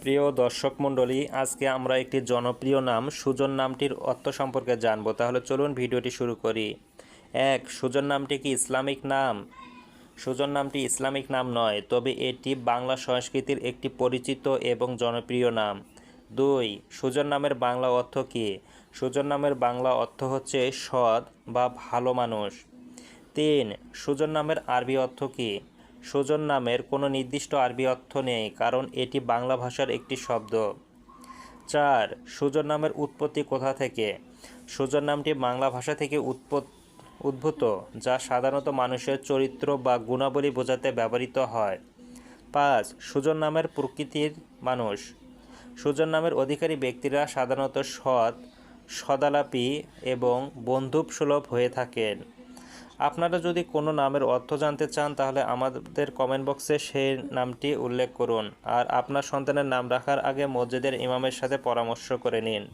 প্রিয় দর্শক মণ্ডলী, আজকে আমরা একটি জনপ্রিয় নাম, সুজন নামটির অর্থ সম্পর্কে জানব। তাহলে চলুন ভিডিওটি শুরু করি। এক, সুজন নামটি কি ইসলামিক নাম? সুজন নামটি ইসলামিক নাম নয়, তবে এটি বাংলা সংস্কৃতির একটি পরিচিত এবং জনপ্রিয় নাম। দুই, সুজন নামের বাংলা অর্থ কী? সুজন নামের বাংলা অর্থ হচ্ছে সৎ বা ভালো মানুষ। তিন, সুজন নামের আরবি অর্থ কী? সুজন নামের কোনো নির্দিষ্ট আরবি অর্থ নেই, কারণ এটি বাংলা ভাষার একটি শব্দ। চার, সুজন নামের উৎপত্তি কোথা থেকে? সুজন নামটি বাংলা ভাষা থেকে উৎপত উদ্ভূত, যা সাধারণত মানুষের চরিত্র বা গুণাবলী বোঝাতে ব্যবহৃত হয়। পাঁচ, সুজন নামের প্রকৃতির মানুষ। সুজন নামের অধিকারী ব্যক্তিরা সাধারণত সৎ, সদালাপি এবং বন্ধুসুলভ হয়ে থাকেন। আপনারা যদি কোনো নামের অর্থ জানতে চান, তাহলে আমাদের কমেন্ট বক্সে সেই নামটি উল্লেখ করুন। আর আপনার সন্তানের নাম রাখার আগে মসজিদের ইমামের সাথে পরামর্শ করে নিন।